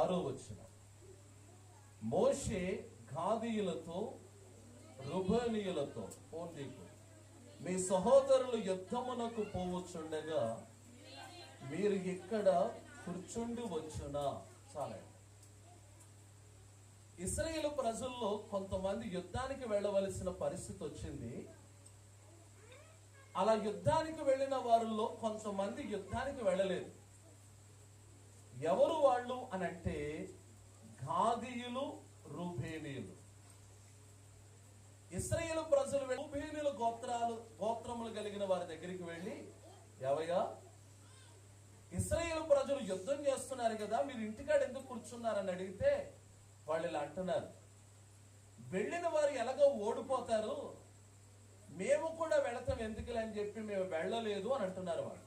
ఆరో వచ్చిన మోషే గాదీయులతో రుబనీయులతో పోండికు మీ సహోదరులు యుద్ధమునకు పోవచ్చుండగా మీరు ఇక్కడ కూర్చుండి వచ్చునా? చాలండి ఇస్రాయేల్ ప్రజల్లో కొంతమంది యుద్ధానికి వెళ్ళవలసిన పరిస్థితి వచ్చింది. అలా యుద్ధానికి వెళ్ళిన వారిలో కొంతమంది యుద్ధానికి వెళ్ళలేదు. ఎవరు వాళ్ళు అని అంటే గాదీయులు రూబేనీయులు. ఇస్రాయేల్ ప్రజలు వెళ్ళి రూబేనీయుల గోత్రాలు గోత్రములు కలిగిన వారి దగ్గరికి వెళ్ళి ఎవయ్యా ఇస్రాయేల్ ప్రజలు యుద్ధం చేస్తున్నారు కదా మీరు ఇంటికాడ ఎందుకు కూర్చున్నారని అడిగితే వాళ్ళు ఇలా అంటున్నారు. వెళ్ళిన వారు ఎలాగో ఓడిపోతారు మేము కూడా వెళతాం ఎందుకులే అని చెప్పి మేము వెళ్ళలేదు అని అంటున్నారు వాళ్ళు.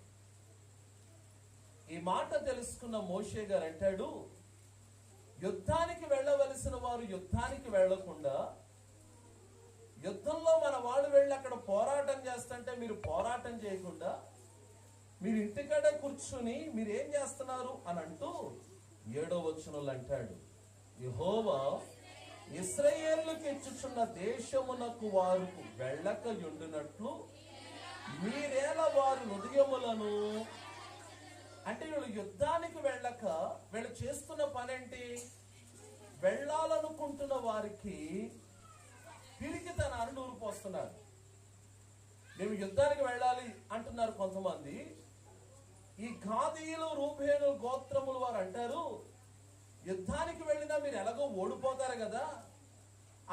ఈ మాట తెలుసుకున్న మోషే గారు అంటాడు యుద్ధానికి వెళ్ళవలసిన వారు యుద్ధానికి వెళ్ళకుండా యుద్ధంలో మన వాళ్ళు వెళ్ళి అక్కడ పోరాటం చేస్తుంటే మీరు పోరాటం చేయకుండా మీరు ఇంటికాడ కూర్చుని మీరు ఏం చేస్తున్నారు? అని అంటూ ఏడో వచనంలో అంటాడు యహోవా ఇస్రయేళ్ళకు ఇచ్చుచున్న దేశమునకు వారు వెళ్ళక ఉండినట్లు మీరేల వారి హృదయములను అంటే వీళ్ళు యుద్ధానికి వెళ్ళక వీళ్ళు చేస్తున్న పనేంటి? వెళ్ళాలనుకుంటున్న వారికి పిరికితనాన్ని నూరు పోస్తున్నారు మేము యుద్ధానికి వెళ్ళాలి అంటున్నారు కొంతమంది. ఈ గాదీయులు రూపేణు గోత్రములు వారు అంటారు యుద్ధానికి వెళ్ళినా మీరు ఎలాగో ఓడిపోతారు కదా.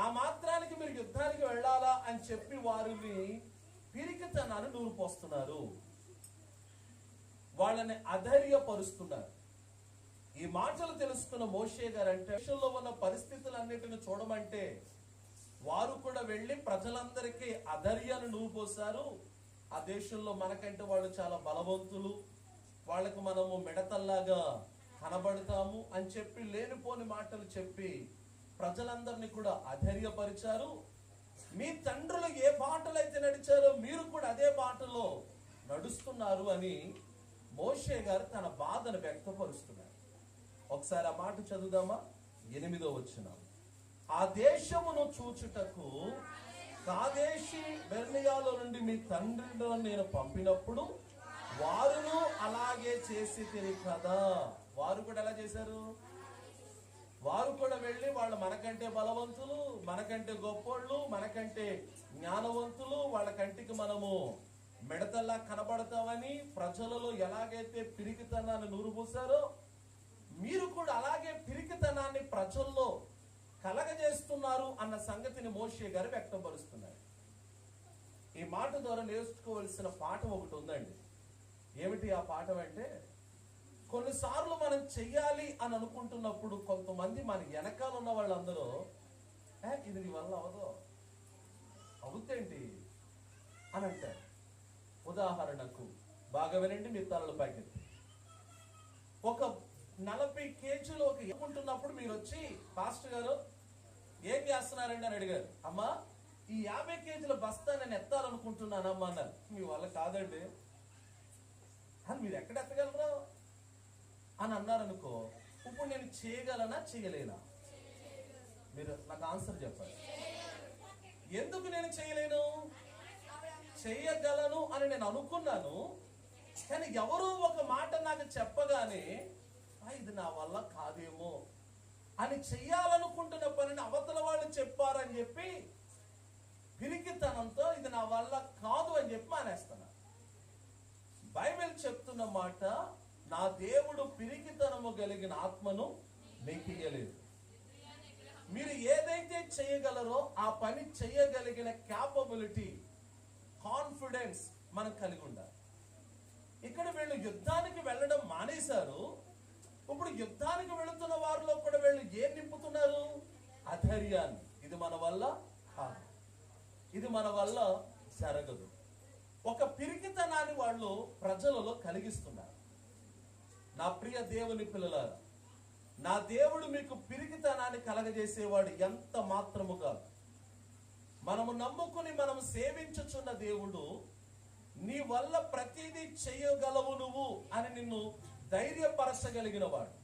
ఆ మాత్రానికి మీరు యుద్ధానికి వెళ్ళాలా అని చెప్పి వారిని పిరికితనాన్ని నూరు పోస్తున్నారు వాళ్ళని అధైర్యపరుస్తున్నారు. ఈ మాటలు తెలుసుకున్న మోషే గారు అంటే దేశంలో ఉన్న పరిస్థితులన్నిటిని చూడమంటే వారు కూడా వెళ్ళి ప్రజలందరికీ అధైర్యాన్ని నూపోసారు ఆ దేశంలో మనకంటే వాళ్ళు చాలా బలవంతులు. వాళ్ళకు మనము మిడతల్లాగా కనబడతాము అని చెప్పి లేనిపోని మాటలు చెప్పి ప్రజలందరినీ కూడా అధైర్యపరిచారు. మీ తండ్రులు ఏ బాటలు అయితే నడిచారో మీరు కూడా అదే బాటలో నడుస్తున్నారు అని మోషే గారు తన బాధను వ్యక్తపరుస్తున్నారు. ఒకసారి ఆ మాట చదువుదామా? ఎనిమిదో వచ్చిన ఆ దేశమును చూచుటకు కాదేశి బెర్నియాలో నుండి మీ తండ్రిలో నేను పంపినప్పుడు వారును అలాగే చేసి తిని కదా. వారు కూడా ఎలా చేశారు? వారు కూడా వెళ్ళి వాళ్ళు మనకంటే బలవంతులు మనకంటే గొప్పోళ్ళు మనకంటే జ్ఞానవంతులు వాళ్ళ కంటికి మనము మెడతల్లా కనబడతామని ప్రజలలో ఎలాగైతే పిరికితనాన్ని నూరుపోసారో మీరు కూడా అలాగే పిరికితనాన్ని ప్రజల్లో కలగజేస్తున్నారు అన్న సంగతిని మోషే గారు వ్యక్తపరుస్తున్నారు. ఈ మాట ద్వారా నేర్చుకోవలసిన పాఠం ఒకటి ఉందండి. ఏమిటి ఆ పాఠం అంటే కొన్నిసార్లు మనం చెయ్యాలి అని అనుకుంటున్నప్పుడు కొంతమంది మన వెనకాల ఉన్న వాళ్ళందరూ ఇది నీ వల్ల అవదో. అవుతేంటి అని అంటారు. ఉదాహరణకు బాగా వినండి మీ తలలు ప్యాకెట్. ఒక నలభై కేజీలు ఒక ఉంటున్నప్పుడు మీరు వచ్చి పాస్టర్ గారు ఏం చేస్తున్నారండి? అని అడిగారు. అమ్మా ఈ యాభై కేజీల బస్తా నేను ఎత్తాలనుకుంటున్నానమ్మా అన్నారు. మీ వల్ల కాదండి. అని మీరు ఎక్కడ ఎత్తగలరు? అని అన్నారనుకో ఇప్పుడు నేను చేయగలనా? చేయలేనా. మీరు నాకు ఆన్సర్ చెప్పాలి. ఎందుకు నేను చేయలేను? చేయగలను అని నేను అనుకున్నాను. కానీ ఎవరో ఒక మాట నాకు చెప్పగానే ఇది నా వల్ల కాదేమో. అని చెయ్యాలనుకుంటున్న పనిని అవతల వాళ్ళు చెప్పారని చెప్పి పిరికితనంతో ఇది నా వల్ల కాదు అని చెప్పి మానేస్తున్నా. బైబిల్ చెప్తున్న మాట నా దేవుడు పిరికితనము కలిగిన ఆత్మను మీకు ఇయ్యలేదు మీరు ఏదైతే చేయగలరో ఆ పని చేయగలిగిన క్యాపబిలిటీ కాన్ఫిడెన్స్ మనం కలిగి ఉండాలి. ఇక్కడ వీళ్ళు యుద్ధానికి వెళ్ళడం మానేశారు. ఇప్పుడు యుద్ధానికి వెళుతున్న వారిలో కూడా వీళ్ళు ఏం నింపుతున్నారు? అధైర్యాన్ని. ఇది మన వల్ల కాదు. ఇది మన వల్ల జరగదు. ఒక పిరికితనాన్ని వాళ్ళు ప్రజలలో కలిగిస్తున్నారు. నా ప్రియ దేవుని పిల్లలారా నా దేవుడు మీకు పిరికితనాన్ని కలగజేసేవాడు ఎంత మాత్రము కాదు. మనము నమ్ముకుని మనం సేవించుచున్న దేవుడు నీ వల్ల ప్రతిదీ చేయగలవు నువ్వు అని నిన్ను ధైర్యపరచగలిగిన వాడు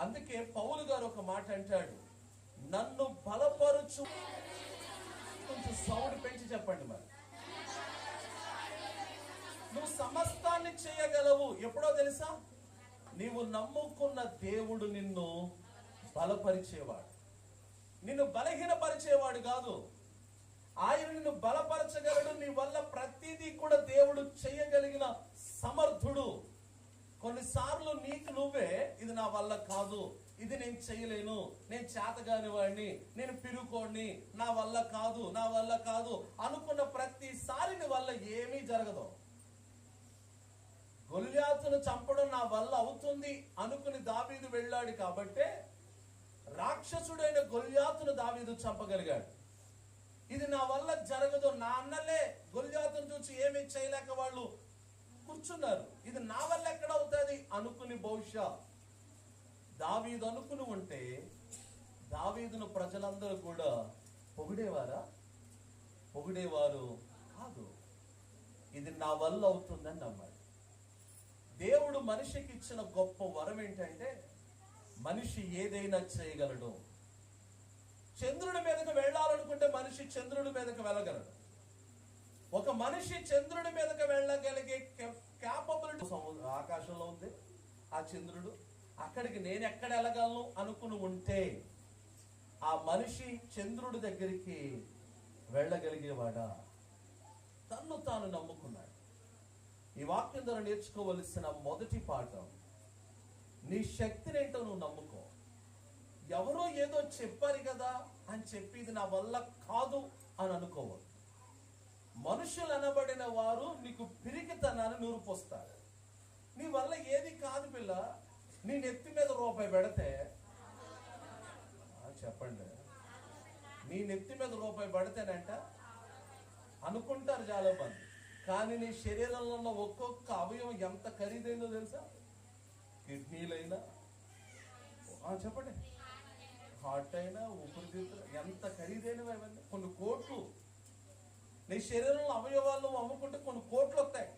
అందుకే పౌలు గారు ఒక మాట అంటాడు నన్ను బలపరుచు కొంచెం సౌండ్ పెంచి చెప్పండి మరి. నువ్వు సమస్తాన్ని చేయగలవు. ఎప్పుడో తెలుసా? నీవు నమ్ముకున్న దేవుడు నిన్ను బలపరిచేవాడు. నిన్ను బలహీనపరిచేవాడు కాదు. ఆయన నిన్ను బలపరచగలడు. నీ వల్ల ప్రతిదీ కూడా దేవుడు చేయగలిగిన సమర్థుడు. కొన్నిసార్లు నీకు నువ్వే ఇది నా వల్ల కాదు ఇది నేను చేయలేను నేను చేతగాని వాడిని నేను పిరుకోడిని నా వల్ల కాదు నా వల్ల కాదు అనుకున్న ప్రతిసారి నీ వల్ల ఏమీ జరగదు. గొల్యాతును చంపడం నా వల్ల అవుతుంది అనుకుని దావీదు వెళ్ళాడు కాబట్టే రాక్షసుడైన గొల్యాతును దావీదు చంపగలిగాడు. ఇది నా వల్ల జరగదు. నా అన్నలే గొల్యాతును చూసి ఏమీ చేయలేక వాళ్ళు కూర్చున్నారు. ఇది నా వల్ల ఎక్కడ అవుతుంది? అనుకుని బహుశా దావీదు అనుకుని ఉంటే దావీదును ప్రజలందరూ కూడా పొగిడేవారా? పొగిడేవారు కాదు. ఇది నా వల్ల అవుతుందని నమ్మాడు దేవుడు మనిషికి ఇచ్చిన గొప్ప వరం ఏంటంటే మనిషి ఏదైనా చేయగలడు. చంద్రుడి మీదకు వెళ్ళాలనుకుంటే మనిషి చంద్రుడి మీదకు వెళ్ళగలడు. ఒక మనిషి చంద్రుడి మీదకు వెళ్ళగలిగే క్యాపబిలిటీ ఆకాశంలో ఉంది. ఆ చంద్రుడు అక్కడికి నేను ఎక్కడ వెళ్ళగలను అనుకుని ఉంటే ఆ మనిషి చంద్రుడి దగ్గరికి వెళ్ళగలిగేవాడా? తన్ను తాను నమ్ముకున్నాడు. ఈ వాక్యం ద్వారా నేర్చుకోవలసిన మొదటి పాఠం నీ శక్తినేంటో నువ్వు నమ్ముకో. ఎవరో ఏదో చెప్పారు కదా అని చెప్పి ఇది నా వల్ల కాదు అని అనుకోవద్దు. మనుషులు అనబడిన వారు నీకు పిరికితనాన్ని నూరుపోస్తారు. నీ వల్ల ఏది కాదు పిల్ల. నీ నెత్తి మీద రూపాయి పెడితే చెప్పండి. నీ నెత్తి మీద రూపాయి పడితేనంట అనుకుంటారు చాలా మంది. కానీ నీ శరీరంలో ఉన్న ఒక్కొక్క అవయవం ఎంత ఖరీదైందో తెలుసా? కిడ్నీలైనా. చెప్పండి. హార్ట్ అయినా ఊపిరితిత్తులు ఎంత ఖరీదైనవి అవన్నీ కొన్ని కోట్లు. నీ శరీరంలో అవయవాలు అమ్ముకుంటే కొన్ని కోట్లు వస్తాయి.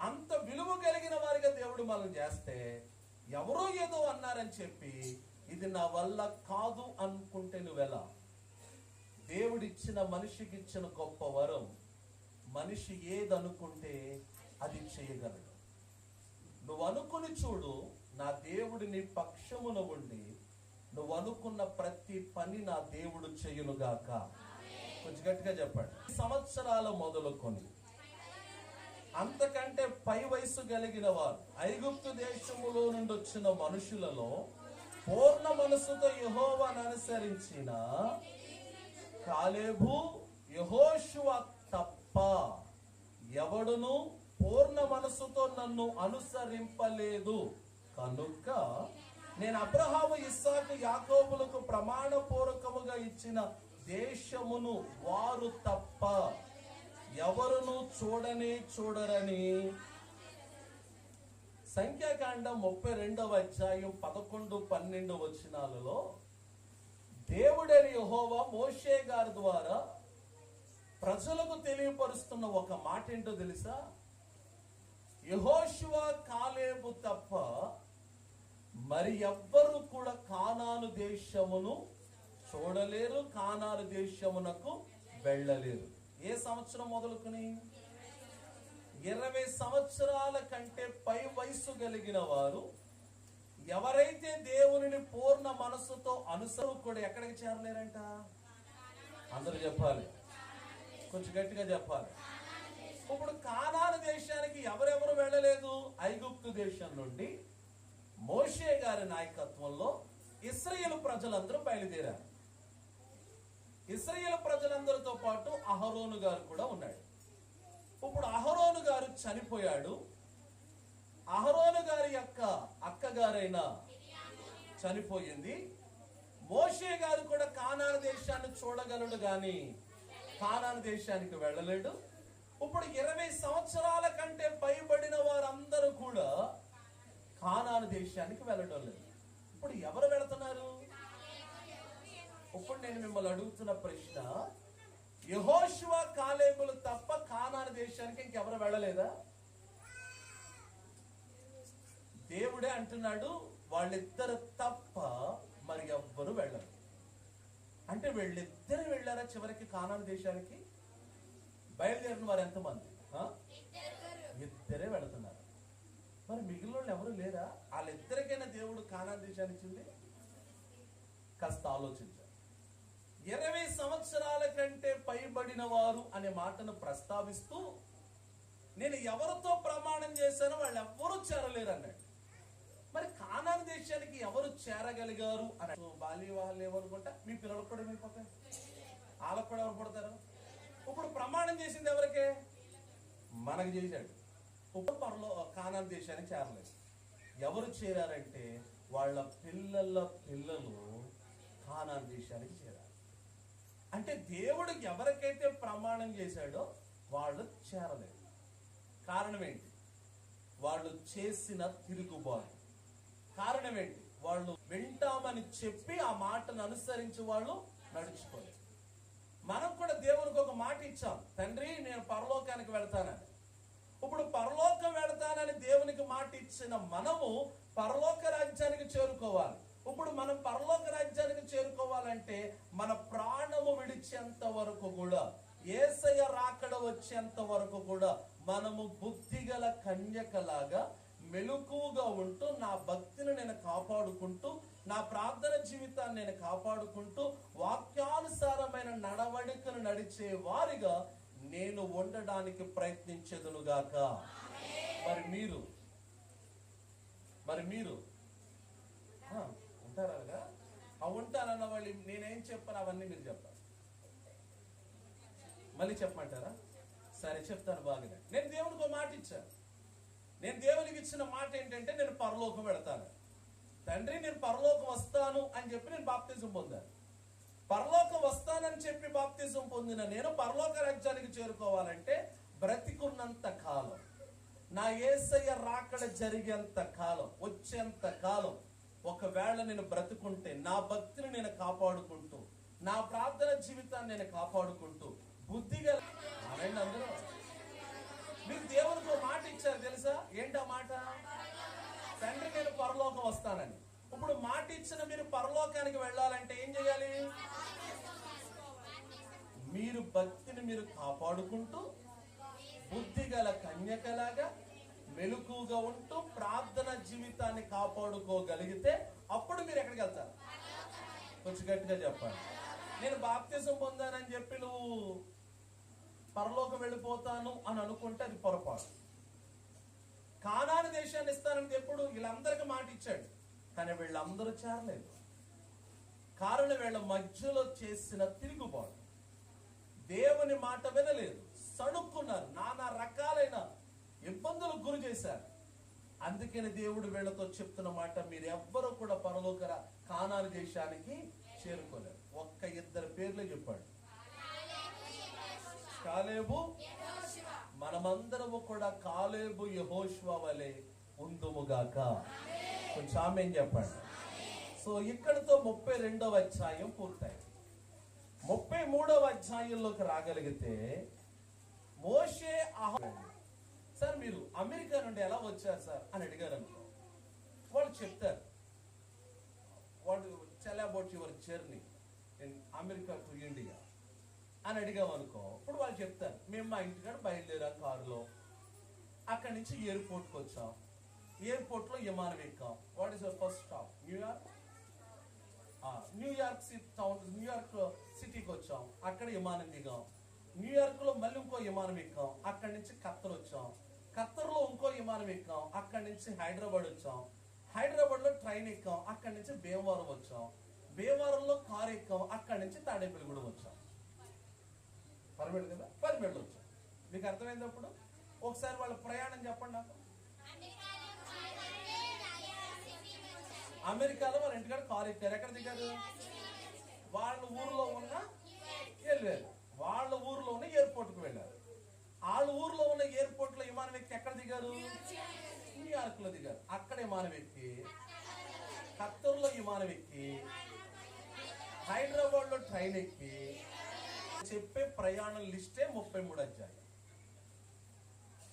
అంత విలువ కలిగిన వారిగా దేవుడు మనం చేస్తే ఎవరో ఏదో అన్నారని చెప్పి ఇది నా వల్ల కాదు అనుకుంటే నువ్వెలా? దేవుడిచ్చిన మనిషికి ఇచ్చిన గొప్ప వరం మనిషి ఏది అనుకుంటే అది చేయగలడు. నువ్వు అనుకుని చూడు నా దేవుడిని పక్షమున ఉండి నువ్వు అనుకున్న ప్రతి పని నా దేవుడు చేయునుగాక. కొంచెం గట్టిగా చెప్పండి. సంవత్సరాల మొదలుకొని అంతకంటే పై వయసు కలిగిన వారు ఐగుప్తు దేశములో నుండి వచ్చిన మనుషులలో పూర్ణ మనసుతో యహోవాను అనుసరించిన కాలేబు యహోశువ తప్ప ఎవడును పూర్ణ మనసుతో నన్ను అనుసరింపలేదు. కనుక నేను అబ్రహాము ఇస్సాకు యాకోబులకు ప్రమాణపూర్వకముగా ఇచ్చిన దేశమును వారు తప్ప ఎవరును చూడని చూడరని. సంఖ్యాకాండం ముప్పై రెండవ అధ్యాయం పదకొండు పన్నెండు వచనాలలో దేవుడని యహోవా మోషే గారి ద్వారా ప్రజలకు తెలియపరుస్తున్న ఒక మాట ఏంటో తెలుసా? యహోశివ కాలేబు తప్ప మరి ఎవ్వరు కూడా కానాను దేశమును చూడలేరు కానాను దేశమునకు వెళ్ళలేరు. ఏ సంవత్సరం మొదలుకుని? ఇరవై సంవత్సరాల కంటే పై వయసు కలిగిన వారు ఎవరైతే దేవునిని పూర్ణ మనస్సుతో అనుసరు కూడా ఎక్కడికి చేరలేరంట? అందరూ చెప్పాలి. కొంచెం గట్టిగా చెప్పాలి. ఇప్పుడు కానాను దేశానికి ఎవరెవరు వెళ్ళలేదు? ఐగుప్తు దేశం నుండి మోషే గారి నాయకత్వంలో ఇస్రయేల్ ప్రజలందరూ బయలుదేరారు. ఇస్రయేల్ ప్రజలందరితో పాటు అహరోను గారు కూడా ఉన్నాడు ఇప్పుడు అహరోను గారు చనిపోయాడు. అహరోను గారి యొక్క అక్కగారైన చనిపోయింది. మోషే గారు కూడా కానాన దేశాన్ని చూడగలడు గాని కానాన దేశానికి వెళ్ళలేడు. ఇప్పుడు ఇరవై సంవత్సరాల కంటే పైబడిన వారందరూ కూడా కానాను దేశానికి వెళ్ళడం లేదు. ఇప్పుడు ఎవరు వెళుతున్నారు? ఇప్పుడు నేను మిమ్మల్ని అడుగుతున్న ప్రశ్న యహోశివ కాలేబులు తప్ప కానాను దేశానికి ఇంకెవరు వెళ్ళలేదా? దేవుడే అంటున్నాడు వాళ్ళిద్దరు తప్ప మరి ఎవ్వరు వెళ్ళరు. అంటే వీళ్ళిద్దరు వెళ్ళారా చివరికి కానాను దేశానికి? బయలుదేరిన వారు ఎంతమంది? ఆ? ఇద్దరే వెళుతున్నారు. మరి మిగిలిన వాళ్ళు ఎవరు లేరా? వాళ్ళిద్దరికైనా దేవుడు కానాన్ దేశాన్ని ఇచ్చింది? కాస్త ఆలోచించారు ఇరవై సంవత్సరాల కంటే పైబడిన వారు అనే మాటను ప్రస్తావిస్తూ నేను ఎవరితో ప్రమాణం చేశానో వాళ్ళు ఎవ్వరూ చేరలేరు అన్నాడు మరి కానాన్ దేశానికి ఎవరు చేరగలిగారు అని బాల్య వివాహాలు ఏమనుకుంటా? మీ పిల్లలకు కూడా వెళ్ళిపోతాయి వాళ్ళకు కూడా ఎవరు పుడతారు ఇప్పుడు ప్రమాణం చేసింది ఎవరికే? మనకు చేశాడు. ఇప్పుడు పరలో కానాన్ దేశానికి చేరలేదు. ఎవరు చేరారంటే వాళ్ళ పిల్లల పిల్లలు కానాన్ దేశానికి చేరారు. అంటే దేవుడు ఎవరికైతే ప్రమాణం చేశాడో వాళ్ళు చేరలేదు. కారణం ఏంటి? వాళ్ళు చేసిన తిరుగుబాటు. కారణం ఏంటి? వాళ్ళు వింటామని చెప్పి ఆ మాటను అనుసరించి వాళ్ళు నడుచుకోలేదు. మనం కూడా దేవునికి ఒక మాట ఇచ్చాం. తండ్రి నేను పరలోకానికి వెళ్తానని. ఇప్పుడు పరలోకం వెడతానని దేవునికి మాట ఇచ్చిన మనము పరలోక రాజ్యానికి చేరుకోవాలి. ఇప్పుడు మనం పరలోక రాజ్యానికి చేరుకోవాలంటే మన ప్రాణము విడిచేంత వరకు కూడా ఏసయ రాకడ వచ్చేంత వరకు కూడా మనము బుద్ధిగల కన్యకలాగా మెలకువగా ఉంటూ నా భక్తిని నేను కాపాడుకుంటూ నా ప్రార్థన జీవితాన్ని నేను కాపాడుకుంటూ వాక్యానుసారమైన నడవడికను నడిచే వారిగా నేను ఉండడానికి ప్రయత్నించదునుగాక మరి మీరు? మరి మీరు? ఉంటారు అలాగా? ఆ ఉంటారన్న వాళ్ళు నేనేం చెప్పను అవన్నీ మీరు చెప్పాలి. మళ్ళీ చెప్పమంటారా? సరే చెప్తాను బాగానే. నేను దేవునికి ఒక మాట ఇచ్చాను. నేను దేవునికి ఇచ్చిన మాట ఏంటంటే నేను పరలోకం వెళతాను. తండ్రి నేను పరలోకం వస్తాను అని చెప్పి నేను బాప్తిజం పొందాను. పరలోకం వస్తానని చెప్పి బాప్తిజం పొందిన నేను పరలోక రాజ్యానికి చేరుకోవాలంటే బ్రతికున్నంత కాలం. నా ఏసయ్య రాకడ జరిగేంత కాలం వచ్చేంత కాలం. ఒకవేళ నేను బ్రతుకుంటే నా భక్తిని నేను కాపాడుకుంటూ నా ప్రార్థన జీవితాన్ని నేను కాపాడుకుంటూ బుద్ధిగా అనండి అందరూ. మీకు దేవునికి ఒక మాట ఇచ్చారు తెలుసా? ఏంటా మాట? తండ్రి నేను పరలోకం వస్తానని. ఇప్పుడు మాట ఇచ్చిన మీరు పరలోకానికి వెళ్ళాలంటే ఏం చేయాలి? మీరు భక్తిని మీరు కాపాడుకుంటూ బుద్ధి గల కన్యకలాగా మెలకుగా ఉంటూ ప్రార్థన జీవితాన్ని కాపాడుకోగలిగితే అప్పుడు మీరు ఎక్కడికి వెళ్తారు? కొంచెం గట్టిగా చెప్పండి. నేను బాప్తిజం పొందానని చెప్పి నువ్వు పరలోకం వెళ్ళిపోతాను అని అనుకుంటే అది పొరపాటు. కానాని దేశాన్ని ఇస్తానని ఎప్పుడు వీళ్ళందరికీ మాట ఇచ్చాడు. కానీ వీళ్ళందరూ చేరలేదు. కారణం వీళ్ళ మధ్యలో చేసిన తిరుగుబాటు. దేవుని మాట వినలేదు. సణుక్కున్నారు. నానా రకాలైన ఇబ్బందులకు గురి చేశారు. అందుకని దేవుడు వీళ్ళతో చెప్తున్న మాట మీరు ఎవ్వరూ కూడా పరలోకర కానాలు దేశానికి చేరుకోలేరు. ఒక్క ఇద్దరు పేర్లు చెప్పాడు. కాలేబు మనమందరము కూడా కాలేబు యహోష్వ వలె ఉందుముగాక కొంచెం ఆమె చెప్పండి. సో ఇక్కడతో ముప్పై రెండవ అధ్యాయం పూర్తయింది ముప్పై మూడవ అధ్యాయంలోకి రాగలిగితే మోషే అహ- సార్ మీరు అమెరికా నుండి ఎలా వచ్చారు సార్ అని అడిగారు అనుకో. వాళ్ళు చెప్తారు. What tell about your journey in America to India అని అడిగాం అనుకో. ఇప్పుడు వాళ్ళు చెప్తారు. మేము మా ఇంటికాడ బయలుదేరాం కారులో. అక్కడి నుంచి ఎయిర్పోర్ట్కి వచ్చాం. ఎయిర్పోర్ట్లో విమానం ఎక్కాం what is your first stop New York New York city town New York సిటీకి వచ్చాం. అక్కడ విమానం దిగాం. న్యూయార్క్లో మళ్ళీ ఇంకో విమానం ఎక్కాం అక్కడి నుంచి ఖత్తర్ వచ్చాం. ఖత్తర్లో ఇంకో విమానం ఎక్కాం అక్కడి నుంచి హైదరాబాద్ వచ్చాం. హైదరాబాద్లో ట్రైన్ ఎక్కాం. అక్కడి నుంచి భీమవరం వచ్చాం. భీమవరంలో కార్ ఎక్కాం. అక్కడి నుంచి తాడేపల్లిగూడెం వచ్చాం. పర్మేడు కదా? పర్మేడు వచ్చాం మీకు అర్థమైంది అప్పుడు ఒకసారి వాళ్ళ ప్రయాణం చెప్పండి నాకు. అమెరికాలో వాళ్ళ ఇంటికాడ కారు ఎక్కారు. ఎక్కడ దిగారు? వాళ్ళ ఊర్లో ఉన్న వెళ్ళారు వాళ్ళ ఊర్లో ఉన్న ఎయిర్పోర్ట్కి వెళ్ళారు. వాళ్ళ ఊర్లో ఉన్న ఎయిర్పోర్ట్లో విమానం ఎక్కి ఎక్కడ దిగారు? న్యూయార్క్లో దిగారు. అక్కడ విమానం ఎక్కి ఖత్తర్లో విమానం ఎక్కి హైదరాబాద్లో ట్రైన్ ఎక్కి చెప్పే ప్రయాణం లిస్టే ముప్పై మూడు అధ్యాయం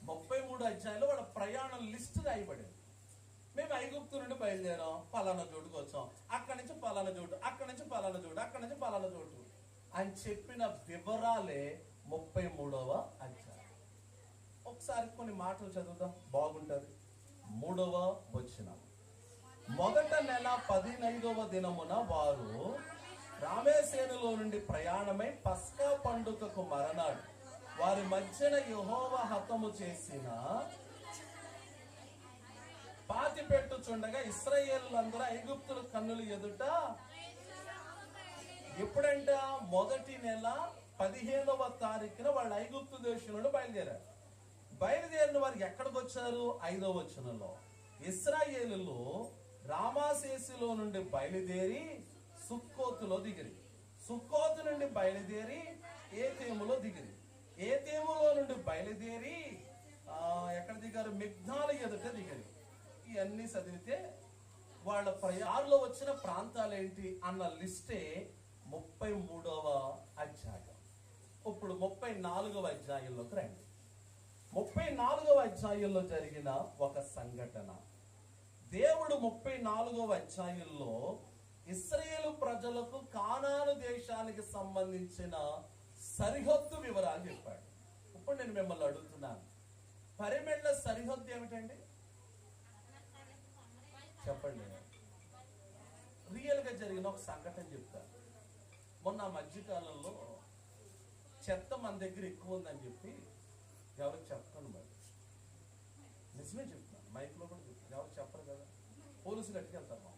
ముప్పై మూడు అధ్యాయంలో వాళ్ళ ప్రయాణం లిస్ట్ రాయబడింది. మేము ఐగుప్తు నుండి బయలుదేరాం పలానా చోటుకు వచ్చాం. అక్కడి నుంచి పలానా చోటు అక్కడి నుంచి పలానా చోటు అక్కడి నుంచి పలానా చోటు అని చెప్పిన వివరాలే ముప్పై మూడవ అధ్యాయం. ఒకసారి కొన్ని మాటలు చదువుదాం బాగుంటుంది. మూడవ వచ్చిన మొదట నెల పదినైదవ దినమున వారు రామేసేనులో నుండి ప్రయాణమై పస్కా పండుగకు మరణాడు వారి మధ్యన యహోవ హతము చేసిన పాతి పెట్టుచుండగా ఇస్రాయేళ్ళందరూ ఐగుప్తుల కన్నులు ఎదుట ఎప్పుడంట? మొదటి నెల పదిహేనవ తారీఖున వాళ్ళు ఐగుప్తు దేశం నుండి బయలుదేరారు. బయలుదేరిన వారు ఎక్కడికి వచ్చారు ఐదవ వచనంలో. ఇస్రాయేలులో రామాశేసిలో నుండి బయలుదేరి సుక్కోతులో దిగిరి. సుక్కోతు నుండి బయలుదేరి ఏతేములో దిగిరి. ఏతేములో నుండి బయలుదేరి ఎక్కడ దిగారు? మిగ్నాల ఎదుట దిగిరి. ఇవన్నీ చదివితే వాళ్ళ ప్రయాణంలో వచ్చిన ప్రాంతాలు ఏంటి అన్న లిస్టే ముప్పై మూడవ అధ్యాయం. ఇప్పుడు ముప్పై నాలుగవ అధ్యాయంలోకి రండి. ముప్పై నాలుగవ అధ్యాయంలో జరిగిన ఒక సంఘటన. దేవుడు ముప్పై నాలుగవ అధ్యాయంలో ఇస్రాయేలు ప్రజలకు కానాను దేశానికి సంబంధించిన సరిహద్దు వివరాలు చెప్పాడు. ఇప్పుడు నేను మిమ్మల్ని అడుగుతున్నాను. పరిమెళ్ళ సరిహద్దు ఏమిటండి? చెప్పండి. రియల్గా జరిగిన ఒక సంఘటన చెప్తాను మొన్న మధ్యకాలంలో చెత్త మన దగ్గర ఎక్కువ ఉందని చెప్పి ఎవరికి చెప్పండి మరి. నిజమే చెప్తాను మైక్లో కూడా చెప్తాను ఎవరు చెప్పరు కదా. పోలీసులు అట్టుకెళ్తారు మామ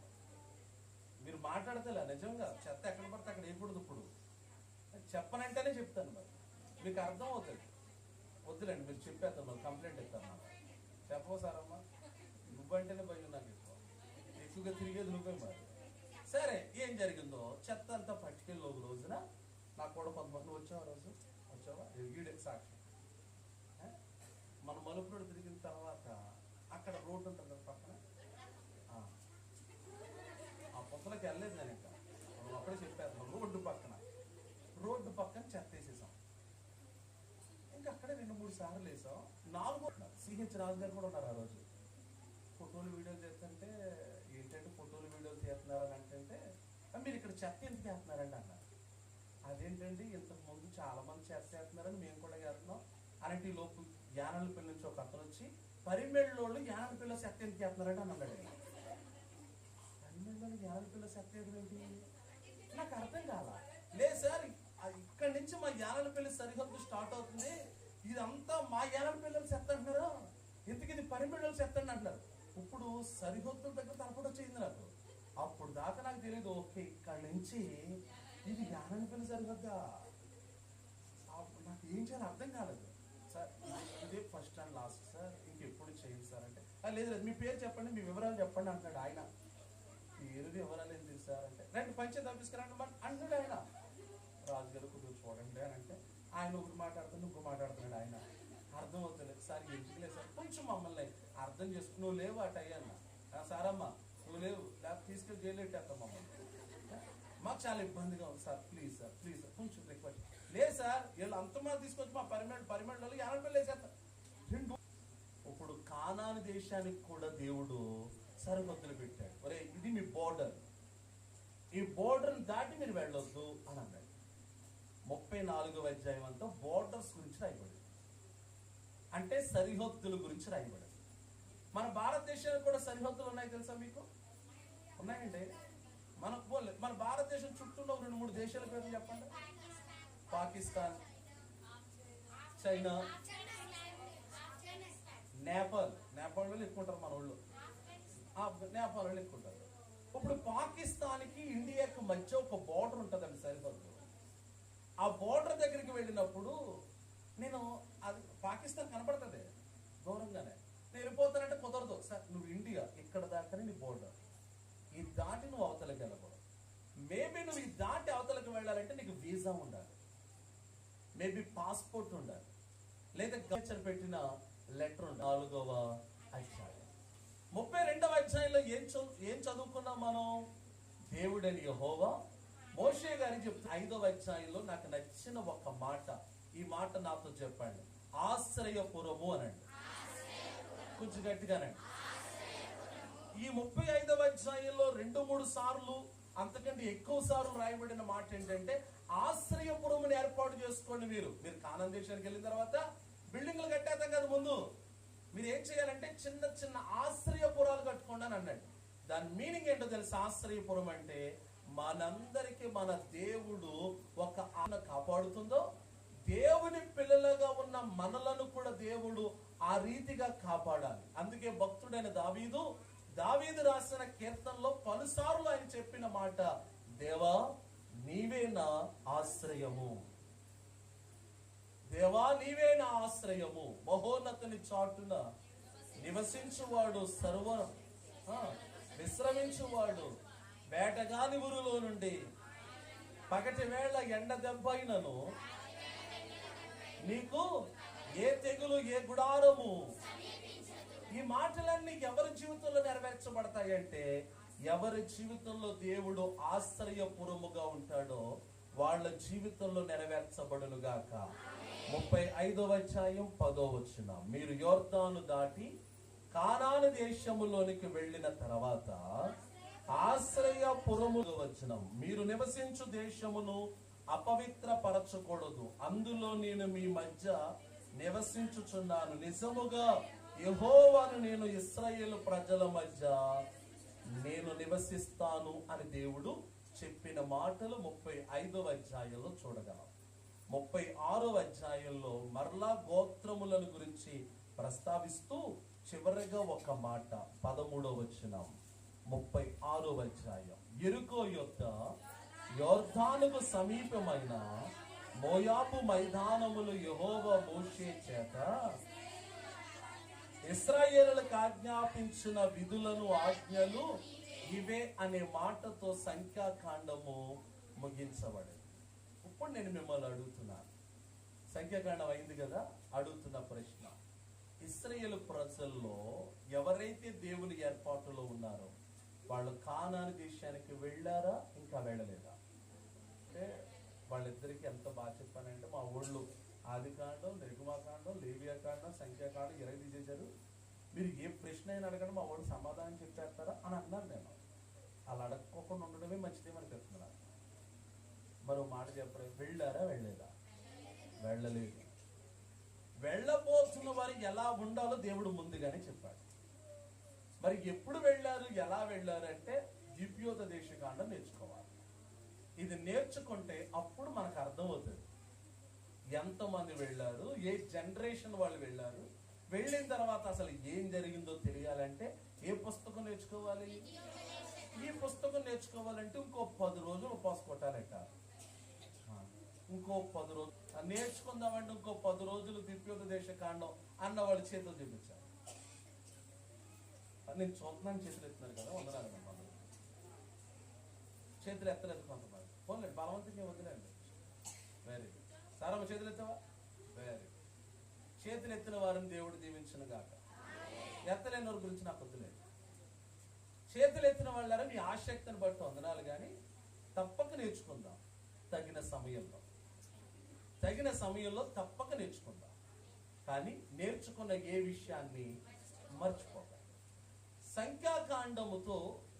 మీరు మాట్లాడతలే నిజంగా చెత్త ఎక్కడ పడితే అక్కడ వేయకూడదు ఇప్పుడు. చెప్పనంటేనే చెప్తాను మరి. మీకు అర్థం అవుతుంది. వద్దులేండి మీరు చెప్పేస్తాను మరి కంప్లైంట్ ఇస్తాను నాకు చెప్పవు సారమ్మా? నువ్వంటేనే భయం నాకు. ఎక్కువగా తిరిగేది నువ్వే మరి. సరే ఏం జరిగిందో చెత్త అంతా పట్టుకెళ్ళి ఒక రోజున నాకు కూడా కొంతమంది వచ్చావు ఆ రోజు? వచ్చావా? ఈడే సాక్షి. మన మన రోడ్డు తిరిగిన తర్వాత అక్కడ రోడ్డు ఉంటుంది పక్కన? ఆ. పొత్తలకి వెళ్ళలేదు నేను ఇంకా. మనం అప్పుడే చెప్పారు రోడ్డు పక్కన. రోడ్డు పక్కన చెత్త వేసేసాం. ఇంకా అక్కడే రెండు మూడు సార్లు వేసాం. నాలుగో సిహెచ్ రాజు గారు కూడా ఉన్నారు ఆ రోజు. ఫోటోలు వీడియోలు చేస్తుంటే చేస్తున్నారు అని అంటే మీరు ఇక్కడ చెత్త ఎందుకు చేస్తున్నారండి అన్నారు. అదేంటండి ఇంతకు ముందు చాలామంది చెత్త చేస్తున్నారని మేము కూడా చేస్తున్నాం అలాంటి లోపు యానల పిల్ల నుంచి ఒక అతను వచ్చి పరిమెళ్ళోళ్ళు యానల పిల్ల చెత్త ఎందుకు చేస్తున్నారంటే అని అన్నాడు ఆయన. పరిమెళ్ళోళ్ళు యానల పిల్ల చెత్త ఏంటి నాకు అర్థం కాల. లేదు సార్ ఇక్కడి నుంచి మా యానలపల్లి సరిహద్దు స్టార్ట్ అవుతుంది. ఇదంతా మా యానలపల్లి చెత్త అంటున్నారు. ఇంతకు ఇది పరిమిళలు చెత్తండి అంటున్నారు. ఇప్పుడు సరిహద్దుల దగ్గర తలపడి వచ్చింది నాకు. అప్పుడు దాకా నాకు తెలియదు ఓకే ఇక్కడి నుంచి ఇది యానలపల్లి సరిహద్దా అప్పుడు నాకు ఏం చేయాలి అర్థం కాలేదు. సార్ ఇది- ఇదే ఫస్ట్ అండ్ లాస్ట్ సార్ ఇంకెప్పుడు చేయండి సార్ అంటే లేదు లేదు మీ పేరు చెప్పండి మీ వివరాలు చెప్పండి అంటాడు ఆయన. పేరు వివరాలు ఏం సార్ అంటే రెండు పంచాయతీ ఆఫీస్కి రండి మరి అంటాడు ఆయన. రాజుగారు కొద్దిగా చూడండి అని అంటే ఆయన ఒకటి మాట్లాడుతున్నాడు ఇంకో మాట్లాడుతున్నాడు ఆయన. అర్థం అవుతుంది సార్ ఎందుకు లేదు సార్? కొంచెం మమ్మల్ని అర్థం చేసుకున్నావు లేవు అటు సారమ్మా నువ్వు లేవు లేకపోతే తీసుకెళ్ళి జైలు పెట్టేస్తాం మమ్మల్ని. మాకు చాలా ఇబ్బందిగా ఉంది sir. Please sir please sir. కొంచెం రిక్వెస్ట్. లేదు సార్ వీళ్ళు అంతమంది తీసుకొచ్చి మా పరిమళ పరిమళలో ఎనభై పిల్లలు వేసేస్తారు రెండు ఇప్పుడు కానాని దేశానికి కూడా దేవుడు సరిహద్దులు పెట్టాడు. ఒరే ఇది మీ బోర్డర్. ఈ బోర్డర్ని దాటి మీరు వెళ్ళొద్దు అని అన్నాడు. ముప్పై నాలుగవ అధ్యాయం అంతా బోర్డర్స్ గురించి రాయబడింది. అంటే సరిహద్దుల గురించి రాయబడింది. మన భారతదేశానికి కూడా సరిహద్దులు ఉన్నాయి తెలుసా మీకు? ఉన్నాయండి మన పోలే- మన భారతదేశం చుట్టూ ఉన్న రెండు మూడు దేశాల పేర్లు చెప్పండి. పాకిస్తాన్ చైనా నేపాల్. నేపాల్ వాళ్ళు ఎక్కుంటారు మన వాళ్ళు. నేపాల్ వాళ్ళు ఎక్కుంటారు ఇప్పుడు పాకిస్తాన్కి ఇండియాకి మధ్య ఒక బార్డర్ ఉంటుందండి సరిహద్దు. ఆ బార్డర్ దగ్గరికి వెళ్ళినప్పుడు నేను అది పాకిస్తాన్ కనపడుతుంది దూరంగానే నేను వెళ్ళిపోతానంటే కుదరదు సార్ నువ్వు ఇండియా ఇక్కడ దాకానే నీ బోర్డర్ ఈ దాటి నువ్వు అవతలకి వెళ్ళకూడదు. మేబీ నువ్వు ఈ దాటి అవతలకి వెళ్ళాలంటే నీకు వీసా ఉండాలి. మేబీ పాస్పోర్ట్ ఉండాలి. లేదా గచ్చర్ పెట్టిన లెటర్ ఉండాలి. నాలుగవ అధ్యాయం. ముప్పై రెండవ అధ్యాయంలో ఏం చదువు ఏం చదువుకున్నాం మనం? దేవుడని యెహోవా మోషే గారికి చెప్తే ఐదవ అధ్యాయంలో నాకు నచ్చిన ఒక మాట. ఈ మాట నాతో చెప్పండి. ఆశ్రయపురము అనండి. కొంచెం గట్టిగానండి. ఈ ముప్పై ఐదవ అధ్యాయంలో రెండు మూడు సార్లు అంతకంటే ఎక్కువ సార్లు రాయబడిన మాట ఏంటంటే ఆశ్రయపురముని ఏర్పాటు చేసుకోండి మీరు. మీరు కానం దేశానికి వెళ్ళిన తర్వాత బిల్డింగ్లు కట్టేద్దాం కదా ముందు. మీరు ఏం చేయాలంటే చిన్న చిన్న ఆశ్రయపురాలు కట్టుకోండి అని అన్నాడు. దాని మీనింగ్ ఏంటో తెలుసు? ఆశ్రయపురం అంటే మనందరికి మన దేవుడు ఒక ఆన కాపాడుతుందో దేవుని పిల్లలుగా ఉన్న మనలను కూడా దేవుడు ఆ రీతిగా కాపాడాలి. అందుకే భక్తుడైన దావీదు దావీదు రాసిన కీర్తనలో పలుసార్లు ఆయన చెప్పిన మాట దేవా నీవే నా ఆశ్రయము. దేవా నీవే నా ఆశ్రయము. మహోన్నతని చాటున నివసించువాడు సర్వ విశ్రమించువాడు. వేటగాని ఊరులో నుండి పగటి వేళ ఎండ దెబ్బైనను నీకు ఏ తెగులు ఏ గుడారము ఈ మాటలన్నీ ఎవరి జీవితంలో నెరవేర్చబడతాయంటే ఎవరి జీవితంలో దేవుడు ఆశ్రయపురముగా ఉంటాడో వాళ్ళ జీవితంలో నెరవేర్చబడునుగాక ముప్పై ఐదవ అధ్యాయం పదో వచ్చిన మీరు యోర్దాను దాటి కానాను దేశములోనికి వెళ్ళిన తర్వాత ఆశ్రయపురముగా వచ్చిన. మీరు నివసించు దేశమును అపవిత్రపరచకూడదు. అందులో నేను మీ మధ్య నివసించుచున్నాను. నిజముగా యహోవాను నేను ఇస్రాయేల్ ప్రజల మధ్య నేను నివసిస్తాను అని దేవుడు చెప్పిన మాటలు ముప్పై ఐదవ అధ్యాయంలో చూడగలం. ముప్పై ఆరవ అధ్యాయంలో మరలా గోత్రములను గురించి ప్రస్తావిస్తూ చివరిగా ఒక మాట పదమూడవ వచ్చిన ముప్పై ఆరవ అధ్యాయం. ఎరుకో యొక్క యోర్ధానుకు సమీపమైన మోయాపు మైదానములు యహోవ మోషే చేత ఇస్రాయేలులకు ఆజ్ఞాపించిన విధులను ఆజ్ఞలు ఇవే అనే మాటతో సంఖ్యాకాండము ముగించబడింది. ఇప్పుడు నేను మిమ్మల్ని అడుగుతున్నాను సంఖ్యాకాండం అయింది కదా? అడుగుతున్న ప్రశ్న. ఇస్రాయేల్ ప్రజల్లో ఎవరైతే దేవుని ఏర్పాటులో ఉన్నారో వాళ్ళు కానాని దేశానికి వెళ్ళారా? ఇంకా వెళ్ళలేదా? అంటే వాళ్ళిద్దరికి ఎంత బాగా చెప్పానంటే మా ఊళ్ళో ఆదికాండం నిర్గమాకాండం లేవియాకాండం సంఖ్యాకాండం ఇరవై తీసేశారు. మీరు ఏ ప్రశ్న అయినా అడగండి మా వాడు సమాధానం చెప్పేస్తారా అని అన్నాను నేను. అలా అడగకుండా ఉండడమే మంచిదేమని చెప్తున్నారు మరో మాట చెప్పరు? వెళ్ళారా వెళ్ళలేదా? వెళ్ళలేదు. వెళ్ళబోతున్న వారు ఎలా ఉండాలో దేవుడు ముందుగానే చెప్పాడు. మరి ఎప్పుడు వెళ్ళారు ఎలా వెళ్ళారు అంటే దీప్యోత దేశకాండం నేర్చుకోవాలి. ఇది నేర్చుకుంటే అప్పుడు మనకు అర్థమవుతుంది. ఎంతమంది వెళ్ళారు? ఏ జనరేషన్ వాళ్ళు వెళ్ళారు? వెళ్ళిన తర్వాత అసలు ఏం జరిగిందో తెలియాలంటే ఏ పుస్తకం నేర్చుకోవాలి? ఈ పుస్తకం నేర్చుకోవాలంటే ఇంకో పది రోజులు ఉపాస కొట్టాలట. ఇంకో పది రోజులు. నేర్చుకుందామంటే ఇంకో పది రోజులు దివ్యోపదేశ కాండం అన్న వాళ్ళ చేతులు చూపించారు నేను చూస్తున్నాను చేతులు ఎత్తున్నారు కదా వందనాలు కొంతమంది చేతులు ఎత్తలేదు కొంతమంది. పోలేదు బలవంతుని వదిలేండి వెరీ గుడ్ సారమ్మ చేతులు ఎత్తవా? వెరీ చేతులు ఎత్తిన వారిని దేవుడు దీవించిన గాక. ఎత్తలేని వారి గురించి నాకు వద్దులేదు చేతులు ఎత్తిన వాళ్ళారా? మీ ఆసక్తిని బట్టి వందనాలు కానీ తప్పక నేర్చుకుందాం. తగిన సమయంలో. తగిన సమయంలో తప్పక నేర్చుకుందాం. కానీ నేర్చుకున్న ఏ విషయాన్ని మర్చిపోక. సంఖ్యాకాండముతో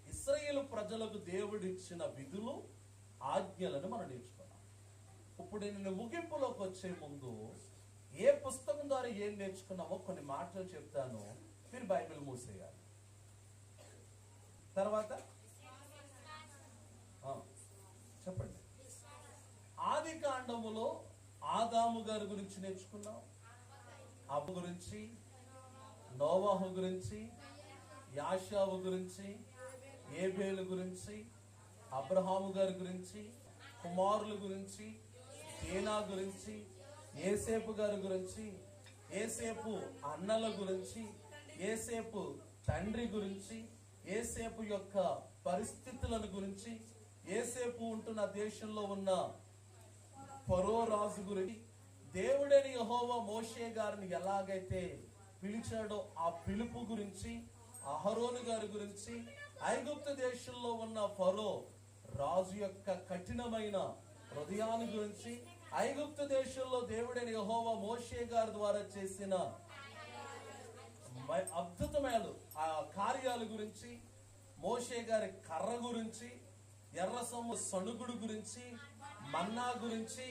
ఇస్రాయేల్ ప్రజలకు దేవుడిచ్చిన విధులు ఆజ్ఞలను మనం నేర్చుకున్నాం ఇప్పుడు నేను ముగింపులోకి వచ్చే ముందు ఏ పుస్తకం ద్వారా ఏం నేర్చుకున్నామో కొన్ని మాటలు చెప్తాను. మీరు బైబిల్ మూసేయాలి. తర్వాత? చెప్పండి. ఆది కాండములో ఆదాము గారి గురించి నేర్చుకున్నాం. అబ్బు గురించి నోవాహు గురించి యాషావు గురించి ఏబేలు గురించి అబ్రహాము గారి గురించి కుమారుల గురించి ఏనా గురించి ఏసేపు గారి గురించి ఏసేపు అన్నల గురించి ఏసేపు తండ్రి గురించి ఏసేపు యొక్క పరిస్థితులను గురించి ఏసేపు ఉంటున్న దేశంలో ఉన్న పరో రాజు గురించి దేవుడని యహోవ మోషే గారిని ఎలాగైతే పిలిచాడో ఆ పిలుపు గురించి అహరోను గారి గురించి ఐగుప్తు దేశంలో ఉన్న ఫరో రాజు యొక్క కఠినమైన హృదయాన్ని గురించి ఐగుప్తు దేశంలో దేవుడైన యహోవా మోషే గారి ద్వారా చేసిన అద్భుతమైన ఆ కార్యాల గురించి మోషే గారి కర్ర గురించి ఎర్ర సొమ్ము సణుగుడు గురించి మన్నా గురించి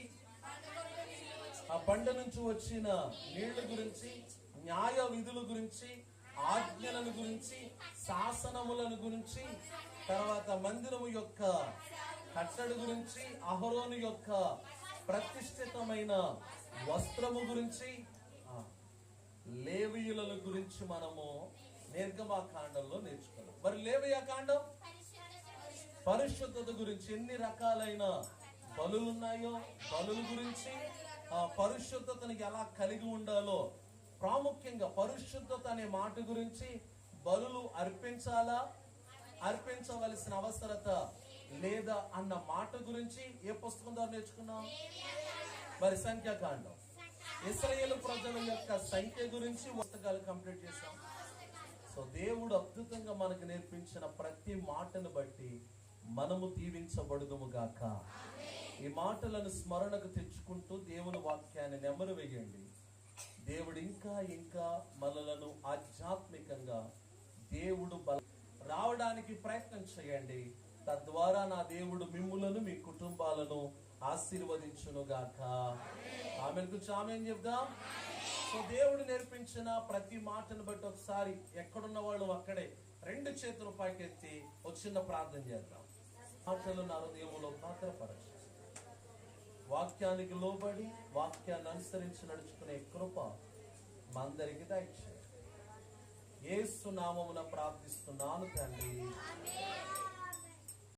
ఆ బండ నుంచి వచ్చిన నీళ్ళ గురించి న్యాయ విధుల గురించి ఆజ్ఞలను గురించి శాసనములను గురించి తర్వాత మందిరము యొక్క కట్టడి గురించి అహరోను యొక్క ప్రతిష్ఠితమైన వస్త్రము గురించి ఆ, లేవీయుల గురించి మనము నిర్గమాకాండంలో నేర్చుకున్నాం. మరి లేవియా కాండం? పరిశుద్ధత గురించి ఎన్ని రకాలైన బలులు ఉన్నాయో బలుల గురించి ఆ పరిశుద్ధతని ఎలా కలిగి ఉండాలో ప్రాముఖ్యంగా పరిశుద్ధత అనే మాట గురించి బలులు అర్పించాలా? అర్పించవలసిన అవసరత లేదా అన్న మాట గురించి ఏ పుస్తకం ద్వారా నేర్చుకున్నాం మరి సంఖ్యాకాండం. ఇస్రాయేల్ ప్రజల యొక్క సంఖ్య గురించి పుస్తకాలు కంప్లీట్ చేశాం. సో దేవుడు అద్భుతంగా మనకు నేర్పించిన ప్రతి మాటను బట్టి మనము దీవించబడుదుము గాక. ఈ మాటలను స్మరణకు తెచ్చుకుంటూ దేవుని వాక్యాన్ని నెమరు వేయండి. దేవుడు ఇంకా ఇంకా మనలను ఆధ్యాత్మికంగా దేవుడు బల రావడానికి ప్రయత్నం చేయండి. తద్వారా నా దేవుడు మిమ్ములను మీ కుటుంబాలను ఆశీర్వదించును గాక ఆమె గురించి ఆమె ఏం చెప్దాం. సో దేవుడు నేర్పించిన ప్రతి మాటను బట్టి ఒకసారి ఎక్కడున్న వాళ్ళు అక్కడే రెండు చేతులు పైకెత్తి ఒక చిన్న ప్రార్థన చేద్దాం. మాటలు నా హృదయంలో భద్రపరచు వాక్యానికి లోబడి వాక్యాన్ని అనుసరించి నడుచుకునే కృప మా అందరికి దయచేయండి ఏసు నామమున ప్రార్థిస్తున్నాను తండ్రి.